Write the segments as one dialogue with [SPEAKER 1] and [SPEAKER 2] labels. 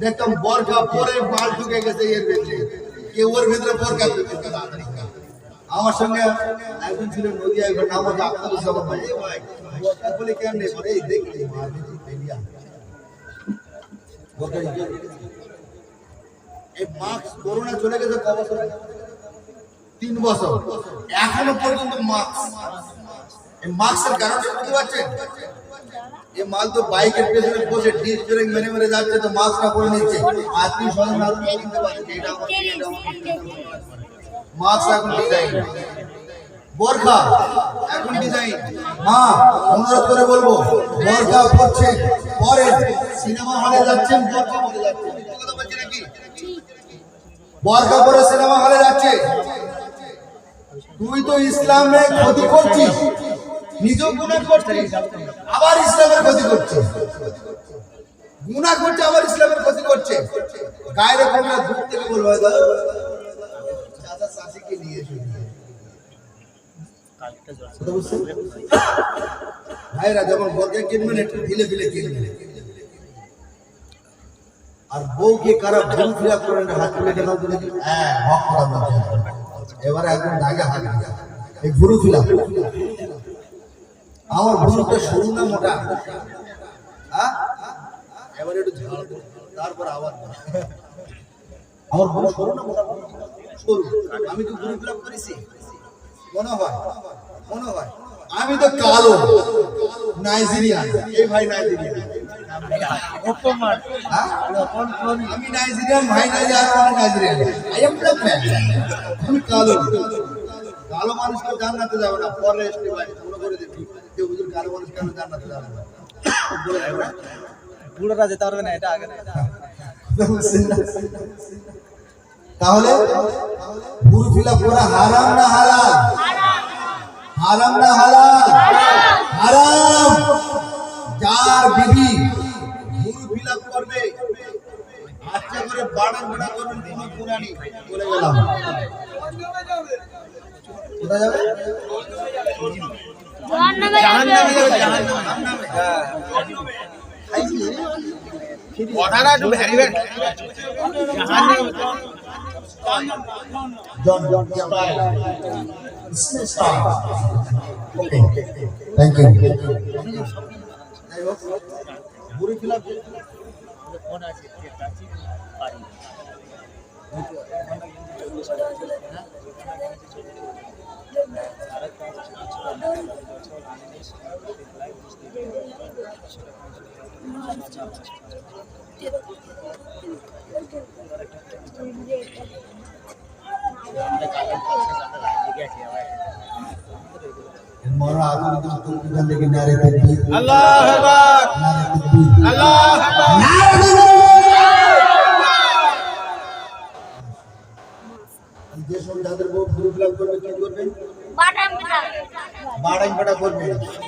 [SPEAKER 1] দেখতাম বরকা পরে মাল ঢুকে গেছে এর ভেতরে। কেউ ওর ভেতরে বরকা আমার সঙ্গে একজন ছিল নদিয়া একজন নাম হচ্ছে আক্তার জামান ভাই। বরকা বলে মার ভেতরে বেরিয়া বরকা এই মাস্ক করোনা চলে গেছে ক বছর? তিন বছর। এখনও পর্যন্ত মাস্ক। এই মাস্কের কারণে বুঝতে পারছেন এই মাল তো বাইকের পেছনে বসে ডিস ব্রেক মেরে মেরে যাচ্ছে তো পরে নিচ্ছে। স্বজন আরও এখন ডিজাইন বোরখা এখন ডিজাইন মা অনুরোধ করে বলব বোরখা পড়ছে পরে সিনেমা হলে যাচ্ছেন বোরখা পরে যাচ্ছেন। কথা বলছি নাকি? বোরখা পরে সিনেমা হলে যাচ্ছে। তুই তো ইসলামে ক্ষতি করছিস। আবার ইসলামের ক্ষতি করছিস গুণা করছে, আবার ইসলামের ক্ষতি করছে। গায়ের ভাইরা যখন বরকে কিনবেন, একটু ফিলে ফিলে কিনবেন। আর বউকে কারা ভুল ফিরা করেন, হাত তুলে দেখাও তো দেখি। হ্যাঁ এবারে একদম দাগে হাত এই ভুরু ফিলা আমার ভুরুটা সরু না মোটা। হ্যাঁ? এবারে একটু ঝাল তারপর আবার আমার সরু না মোটা সরু আমি করেছি? মনে হয় মনে হয়। আমি তো কালো নাইজেরিয়ান। এই ভাই নাইজেরিয়ান। হ্যাঁ? আমি নাইজেরিয়ান ভাই Nigerian Nigerian I am black man আমি কালো। কালো মানুষ কেউ জান্নাতে যাবে না পরে এসে ভাই করে দেখি কেউ বুঝুন কালো মানুষ কেন জান্নাতে যাবে?
[SPEAKER 2] বুড়োরা যেতে পারবে না এটা আগে
[SPEAKER 1] তাহলে ভুরু ফিলা করা হারাম না হালাল? হারাম না হালাল? হারাম। যার বিবি ভুরু ফিলা করবে আচ্ছা করে বাড়ান বাড়া করবেন কোনো পুরানি বলে গেলাম। কোথায় যাবে?
[SPEAKER 2] কথাটা একটু very very
[SPEAKER 1] John, John, Okay, thank you. যাই হোক, ভুরু ফিলা মরা আগুন কিন্তু লেগে নারে
[SPEAKER 2] আল্লাহ আল্লাহ
[SPEAKER 1] যে সব যাদের বউ করবে কি করবে বাড়াই ফাটা করবে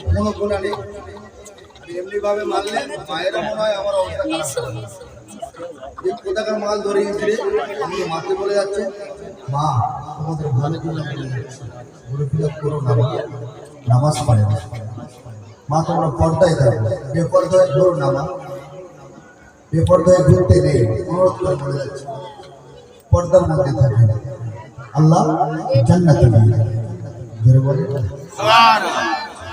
[SPEAKER 1] কোনো গুণা নেই। এমনি ভাবে মারলে মায়ের মনে হয় আমার অবস্থা কোথাকার মাল ধরে গেছিলে আমি মাকে বলে যাচ্ছে। মা, তোমাদের ভালো করো না নামাজ পড়ে না। মা, তোমরা পর্দায় থাকো। বেপর্দায় করো না, মা। বেপর্দায় ঘুরতে নেই। অনুরোধ করে বলে যাচ্ছে। পর্দার মধ্যে আল্লাহ জান্নাতে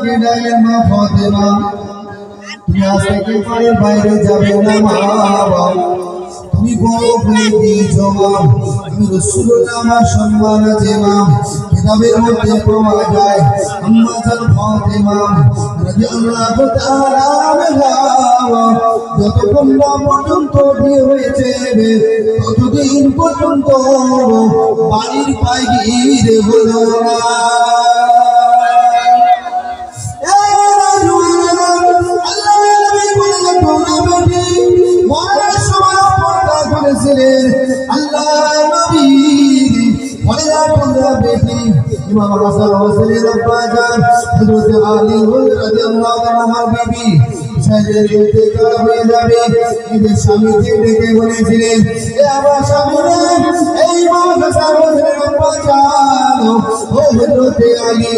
[SPEAKER 1] ডাকলেন, মা ফাতেমা, তুমি আজ থেকে বাইরে যাবে না মা বাবা। তুমি বলে দিয়েছ মাম আমি রসুল্লাহ আমার সম্মান আছে মাম কিতাবের মধ্যে পাওয়া যায় আম্মা জান ফাতেমা। রাদিয়াল্লাহু তাআলা আনহা। যতক্ষণ না পর্যন্ত বিয়ে হয়েছে ততদিন পর্যন্ত বাড়ির বাইরে হলো না। ইমাম হাসান হোসেনের আব্বা জান হযরত আলী রাদিয়াল্লাহু আনহু বিবি আলী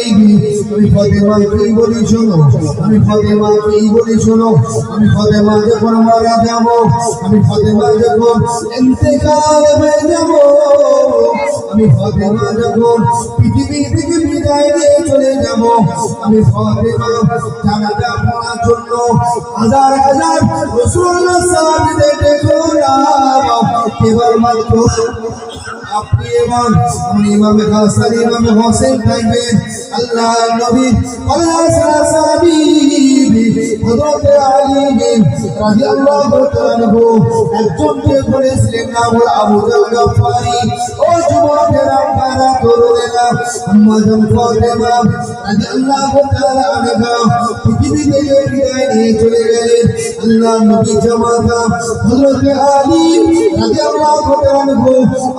[SPEAKER 1] আমি ফাতেমা কি বলি শোনো আমি ফাতেমা কি বলি শোনো আমি ফাতেমা যখন মারা যাব, আমি ফাতেমা যখন ইন্তেকাল হয়ে যাব আমি যখন পৃথিবী চলে যাব, আমি ফাতেমা পড়ার জন্য হাজার হাজার রাসূলুল্লাহ সাল্লাল্লাহু আলাইহি কেবল মাত্র আপনি এবং ইমামে হাসান ইমামে হোসেন থাকবেন আল্লাহ নবী আল্লাহ হযরত আলী রাদিয়াল্লাহু তাআলা একজনকে বলেছিলেন নাম হলো আবু জাল গফারি ও যুবকেরা, আপনারা তরুণেরা আম্মা জান ফাতেমা রাদিয়াল্লাহু তাআলা আনহা। পৃথিবী থেকে বিদায় নিয়ে চলে গেলেন আল্লাহ নবী জামাতা হযরত আলী রাদিয়াল্লাহু তাআলা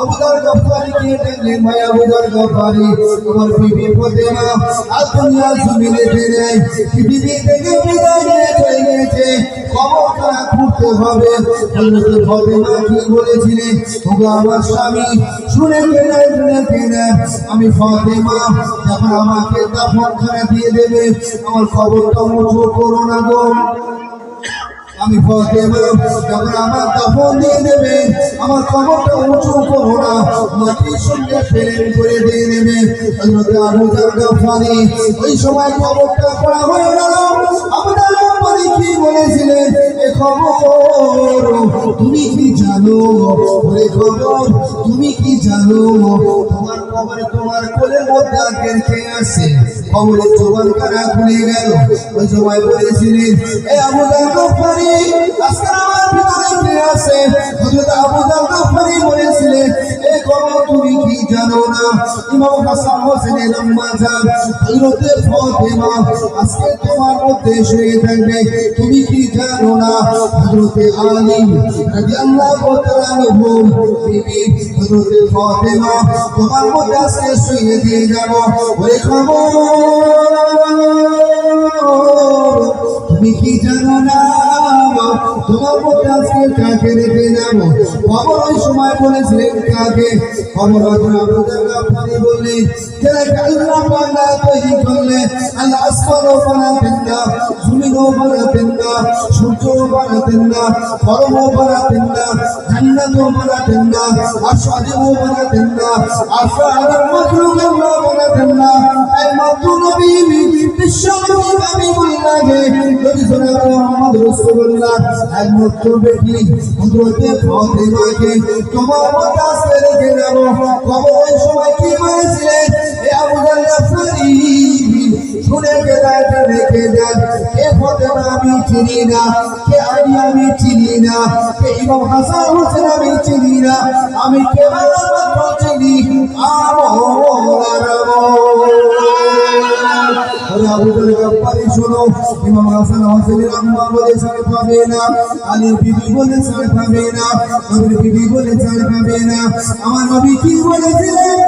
[SPEAKER 1] আবু জাল গফারিকে দেখলেন, ভাই আবু জাল গফারি তোমার বিবি ফাতেমা আজ দুনিয়া জমিনে ফিরে পৃথিবী থেকে হবে। আমার স্বামী শুনে আমি ফাতেমা, যখন আমাকে দাফন খানা দিয়ে দেবে, আমার খবরটা মুছো করো না গো। আমি ফল দেব যখন আমার দাফন দিয়ে দেবে আমার খবরটা উঁচু করো না মাটির সঙ্গে ফেলে করে দিয়ে দেবে আমি ওই সময় খবরটা করা হয়ে গেল। আবু জার কি বলেছিলেন? এ খবর তুমি কি জানো? ওরে খবর, তুমি কি জানো? তোমার কবরে তোমার কোলের মধ্যে আগের খেয়ে আসে কবরে জোবান কারা খুলে গেল? ওই সময় বলেছিলেন, এ আবু জার গাফারি আজকে আমার ভিতরে আছে? হযরত আবু জার গাফারি বলেছিলেন, এ খবর তুমি কি জানো না। ইমাম হাসান হোসেনের আম্মা জান হযরত ফাতেমা আজকে তোমার মধ্যে শুয়ে থাকবে তুমি কি জানো না? হযরত আলী রাদিয়াল্লাহু তাআলা আনহু, বিবি হযরত ফাতেমা তোমার মধ্যে আজকে শুয়ে দিয়ে যাব। ওই খবর তুমি কি জানো তোমার মধ্যে আজকে কাকে রেখে যাব? খবর ওই সময় বলেছিলেন কাকে? খবর আপনি বললেন যারা আল্লাহ পাল্লা তৈরি করলে, আল্লাহ আসমানও বানাতেন না জমিনও বানাতেন না সূর্যও বানাতেন না গরমও বানাতেন না জান্নাতও বানাতেন না সাজেও বানাতেন না সাহায্যের মাত্র বানাতেন না এই মাত্র নবী বিশ্ব নবী আমি বললাগে নবী মোহাম্মদ রাসূলুল্লাহ একমাত্র বেটি হযরতে ফাতেমাকে তোমার মত আসতে রেখে কবর সময় কি বলেছিলেন এ আবু জাল শুনে আমি চিনি না, কে আলী আমি চিনি না, কে ইমাম হাসান হোসেন আমি চিনি না, আমি কেবল চিনি আমার গাফারি শোনো, ইমাম হাসান হোসেনের না, আলীর বিবি বলে ছাড় না, নবীর বিবি বলে ছাড় পাবে না, আমার নবী কি বলেছিলেন?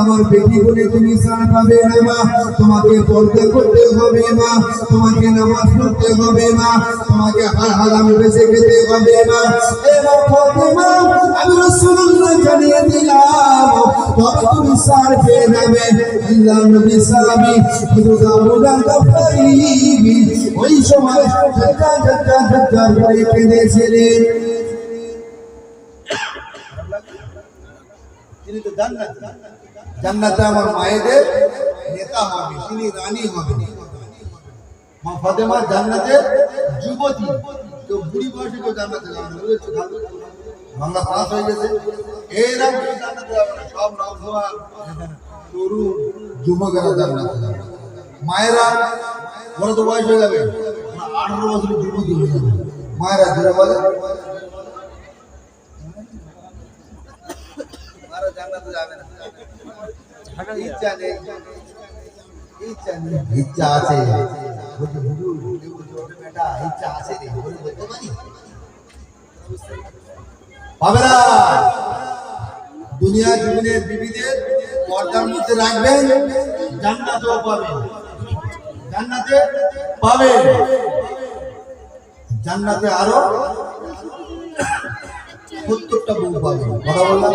[SPEAKER 1] আমার তোমাকে পর্দা করতে হবে মা, তোমাকে নামাজ পড়তে হবে মা, তোমাকে হবে মা। জানিয়ে দিলাম তুমি ছাড় পেয়ে যাবে আল্লাহ নবী ওই সময় ঝটকা ঝটকা ঝটকা করে কেঁদেছিলেন।
[SPEAKER 2] তিনি তো জান্নাত।
[SPEAKER 1] জান্নাতে আমার মায়েদের নেতা হবে, তিনি রানী হবে মা ফাতেমা জান্নাতে যুবতী। কেউ বুড়ি বয়সে কেউ জান্নাতে যাবে বুঝেছ বাংলা পাস হয়ে গেছে। এরকম কেউ জান্নাতে যাবে না, সব নওজোয়ান তরুণ, যুবকেরা জান্নাতে যাবে। মায়েরা বড় তো বয়স হয়ে যাবে, আঠারো বছরের যুবতী হয়ে যাবে। মায়েরা যেটা বলে মারা জান্নাতে যাবে না ইচ্ছা নেই ইচ্ছা নেই ইচ্ছা আছে বলছে হুজুর কেউ বলছে ওরে বেটা ইচ্ছা আছে রে বলতে পারি পাবে না দুনিয়া জীবনের বিবিদের পর্দার মধ্যে রাখবেন জান্নাতেও পাবেন জান্নাতে পাবেন জান্নাতে আরও সত্তরটা বউ পাবেন। কথা বললাম?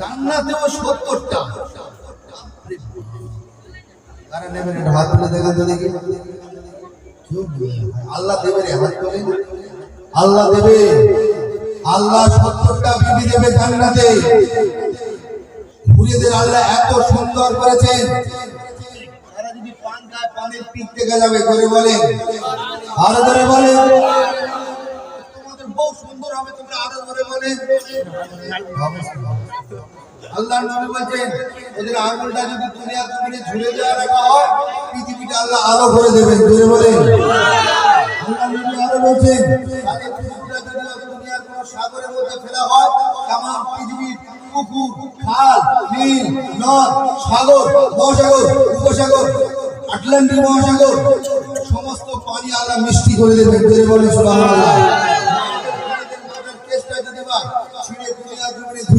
[SPEAKER 1] জান্নাতেও সত্তরটা। কারা নেবেন হাত তুলে দেখান তো দেখি। আল্লাহ হাত তুলে। আল্লাহ দেবে। আল্লাহ সত্তরটা বিবি দেবে জান্নাতে। বুড়িদের আল্লাহ এত সুন্দর করেছেন। তারা পানের পিক থেকে যাবে করে বলেন। আরও ধরে বলেন। উপসাগর আটলান্টিক মহাসাগর সমস্ত পানি আল্লাহ মিষ্টি করে দেবেন ধরে বলেন সুবহানাল্লাহ।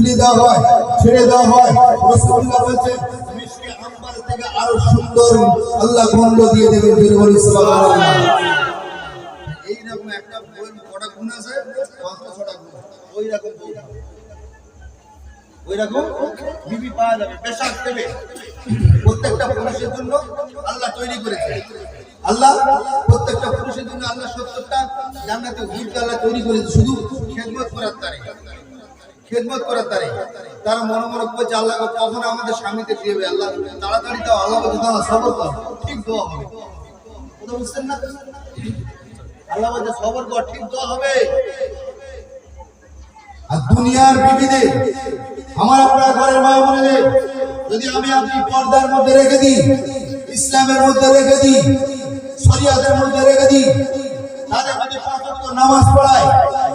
[SPEAKER 1] ঝুলে দেওয়া হয়, ছেড়ে দেওয়া হয়। আরও সুন্দর আল্লাহ প্রত্যেকটা পুরুষের জন্য আল্লাহ তৈরি করেছে। আল্লাহ প্রত্যেকটা পুরুষের জন্য আল্লাহ সত্তরটা জান্নাতে ঘুরতে আল্লাহ তৈরি করেছে, শুধু খেদমত করার তারে খেদমত করার তারে। তারা মনে মনে করছে আল্লাহ কখন আমাদের স্বামীতে দিবে আল্লাহ, তাড়াতাড়ি দাও, আল্লাহ সবর ঠিক দোয়া হবে। বুঝছেন না? আল্লাহ সবর কর, ঠিক দোয়া হবে। আর দুনিয়ার আমার আপনার ঘরের যদি আমি আপনি পর্দার মধ্যে রেখে দিই, ইসলামের মধ্যে রেখে দিই, শরিয়াতের মধ্যে রেখে দিই, তাদের নামাজ পড়ায়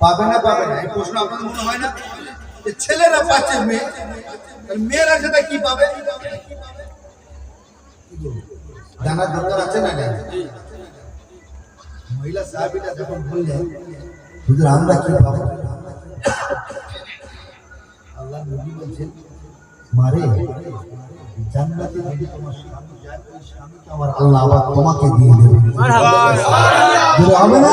[SPEAKER 1] পাবে না পাবে না? এই প্রশ্ন আপনাদের মনে হয় না? যে ছেলেরা পাচ্ছে মেয়ে। তাহলে মেয়েরা সেটা কি পাবে? জানার দরকার আছে না না মহিলা সাহাবীরা যখন বললেন হুজুর আমরা কি পাবো? আল্লাহ নবী বলছেন মারে জান্নাতে যদি তোমার স্বামী যায় ওই স্বামীকে আমার আল্লাহ আবার তোমাকে দিয়ে দেবে। হবে না।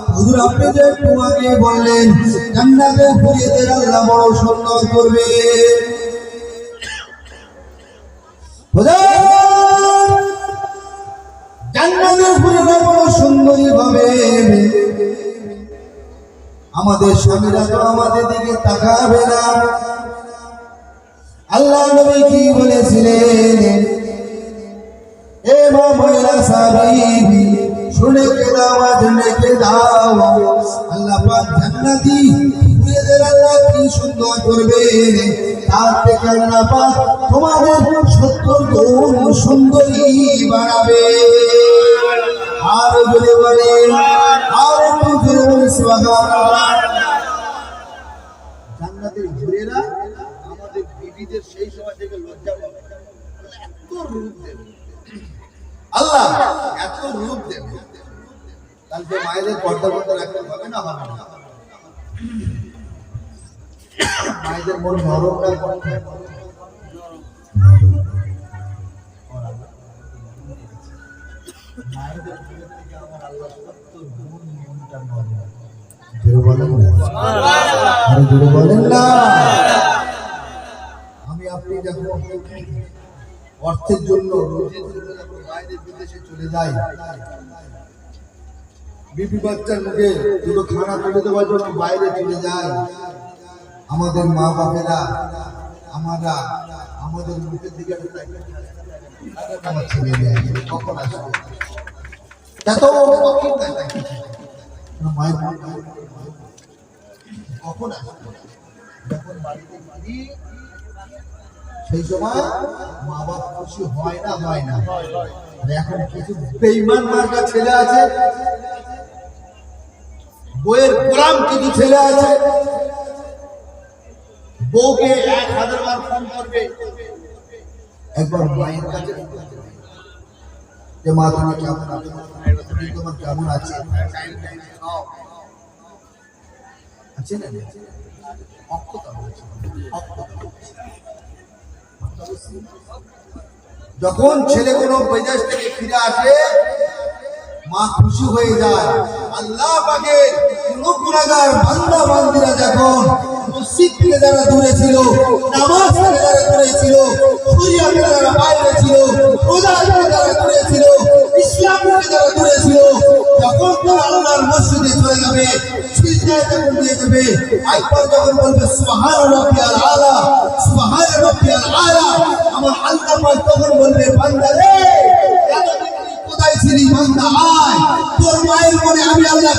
[SPEAKER 1] হুজুর, আপনি যে একটু বললেন, জান্নাতে আল্লাহ বড় সুন্দর করবে। ভাবে আমাদের স্বামীরা তো আমাদের দিকে তাকাবে না। আল্লাহ নবী কি বলেছিলেন? তোমাদের সত্তর গুণ সুন্দরী বানাবে। আর বলে বলে, আর একটু জোরে বলে জান্নাতের আমাদের সেই সময় থেকে লজ্জা পাবে। এত রূপ দেবে। আল্লাহ, এত রূপ দেবে। কালকে মায়েদের পর্দা পর্দা রাখতে হবে না হবে না। আমি আপনি যখন অর্থের জন্য বাইরে বিদেশে চলে যাই বিপি বাচ্চার মুখে দুটো খানা তুলে দেওয়ার জন্য বাইরে চলে যায় আমাদের মা বাবেরা আমরা, আমাদের মুখের দিকে ছেলে কখন এত মা হয় না হয় না? এখন কিছু বেইমান মার্কা ছেলে আছে। বইয়ের গোলাম কিছু ছেলে আছে। বউকে এক হাজার বার ফোন করবে। একবার মায়ের কাছে যে, মা, তুমি কেমন আছো? তুমি তোমার কেমন আছে? আছে না। যখন ছেলে কোনো বিদেশ থেকে ফিরে আসে মা খুশি হয়ে যায়। আল্লাহ পাকে কোন বান্দা বান্দিরা যখন মসজিদ থেকে যারা দূরে ছিল নামাজ থেকে যারা দূরে ছিল থেকে যারা বাইরে ছিল, রোজা থেকে যারা দূরে ছিল ইসলাম থেকে যারা দূরে ছিল যখন তারা আল্লাহর মসজিদে চলে যাবে, সিজদায় যখন দিয়ে যাবে যখন বলবে সুবহান রাব্বিয়াল আলা সুবহান রাব্বিয়াল আলা আমার আল্লাহ পাক তখন বলবে, বান্দা রে কোথায় ছিলি, বান্দা?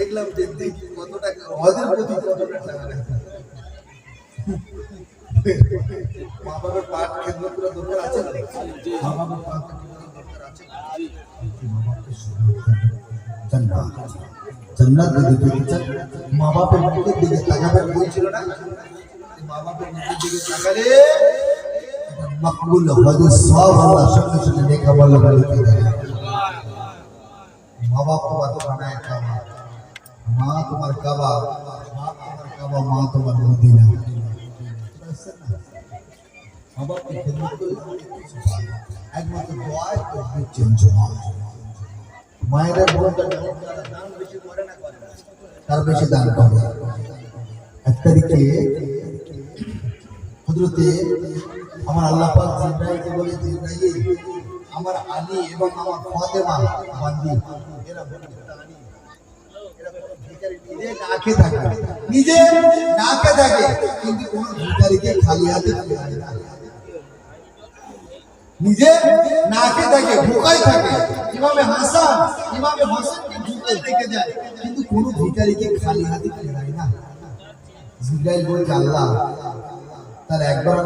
[SPEAKER 1] দেখলাম যে দেখি কতটা হজের প্রতি কতটা টাকা রাখে। মা বাবার পাঠ কেন্দ্র করা দরকার আছে না? মা বাবার পাঠ কেন্দ্র করা দরকার আছে না? মা বাপকে জান্নাত জান্নাত যদি পেতে চান মা বাপের মুখের দিকে তাকাবেন বলছিল না? যে মা বাপের মুখের দিকে তাকালে এটা মকবুল হজের সব আল্লাহ সঙ্গে সঙ্গে নেকা বল্লা লিখে দেয়। মা বাপ তোমার তো বানায় কাবা মা তোমার কাবা, মা তোমার কাবা মা তোমার মদিনা মা বাপকে খেদমত করলে তার বেশি দান করে। এক আমার আল্লাহ পাক বলে আমার আলী এবং আমার ফাতেমা বান্দি এরা বন্ধুটা আলী। কোনো ভিখারি নিজে না খেয়ে থাকে নিজে না খেয়ে থাকে কিন্তু কোন ভিখারিকে খালি হাতে ফিরায় না নিজে নাকে থাকে ভোকাই থাকে ইমামে হাসান ইমামে হাসানকে ভোকাই রেখে যায় কিন্তু কোন ভিখারিকে খালি হাতে ফেরায় না জিব্রাইল বলছে আল্লাহ তার একবার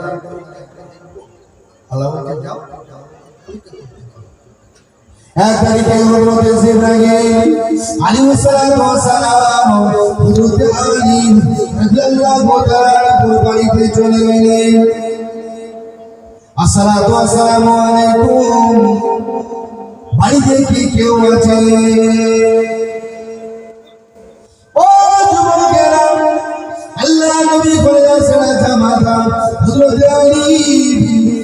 [SPEAKER 1] আল্লাহ বলছে যাও এক তারিখে হযরত ইব্রাহিম আলাইহিস সালাতু ওয়াস সালাম হযরত আলী রাদিয়াল্লাহু তাআলা বাড়িতে চলে গেলেন। আসসালাতু আসসালামু আলাইকুম। বাড়িতে কি কেউ আছে? ও যুবকেরা, আল্লাহ নবী করে আসলে জামাতা হযরত আলী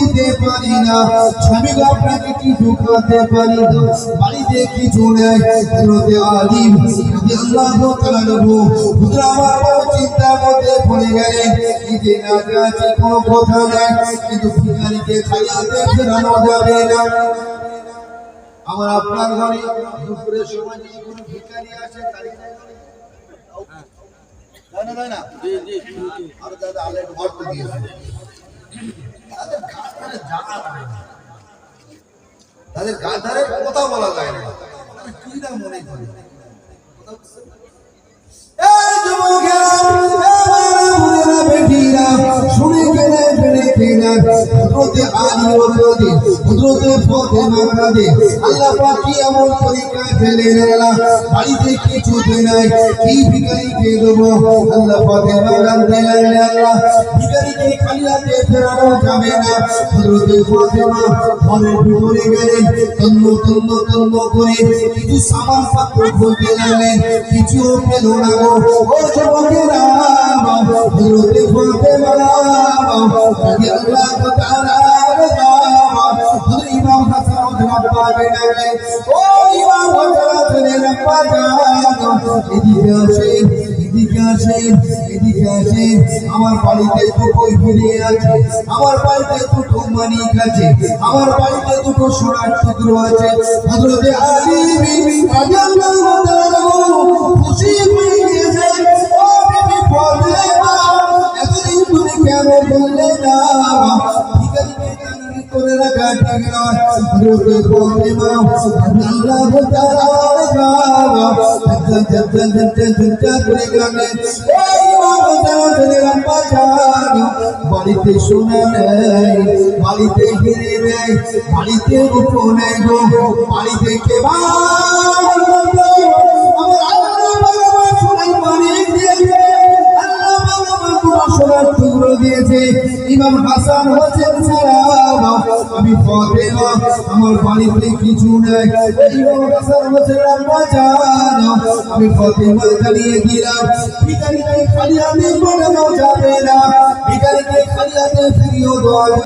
[SPEAKER 1] দিতে পারি না। স্বামী আপনাকে কিছু খাতে পারি না? বাড়িতে কিছু নেই আলিম হুজুর আমার বড় চিন্তার মধ্যে পড়ে গেলেন। এই না আছে কোনো কথা নাই। কিন্তু ভিখারিকে খাইয়াতে ফেরানো যাবে না। আমার আপনার ঘরে দুপুরের সময় যদি কোনো ভিখারি আসে তারই তাই না তাই না? জি জি আর দাদা আলের দিয়েছে তাদের গান ধারে কথা বলা যায় না তারা কি না মনে করে কথা বুঝছেন? বেটিরা, শুনে গেলে বেড়ে গেলে, আলী হযরতে, হযরতে ফাতেমা কাঁদে। আল্লাহ পাক কি এমন পরীক্ষায় ফেলেন আল্লাহ, বাড়িতে কিছুতে নাই, কি ভিখারিকে দেবো? আল্লাহ ফাতেমা কাঁদতে লাগলেন, আল্লাহ, ভিখারিকে খালি হাতে ফেরানো যাবে না। হযরতে ফাতেমা ঘরের ভিতরে গেলেন, তন্ন তন্ন তন্ন করে কিছু সামান পত্র খুলতে লাগলেন, কিছুও পেল না গো। ও যুবকেরা, হযরতে আমার বাড়িতে দুটো ফিরে আছে, আমার বাড়িতে দুটো মানিক আছে, আমার বাড়িতে দুটো সোনার টুকরো আছে। খুশি বাড়িতে সোনা নেই বাড়িতে হিরে নেই বাড়িতে রূপ নেই গো বাড়িতে কে সোনার টুকরো দিয়েছে। ইমাম হাসান হোসেন আমি ফাতেমা আমার বাড়িতে কিছু নেই। ইমাম হাসান হোসেন আম্মা জান, আমি ফাতেমা জানিয়ে দিলাম। ভিখারিকে খালি হাতে পাঠানো যাবে না। ভিখারিকে খালি হাতে ফিরিয়ে দেওয়া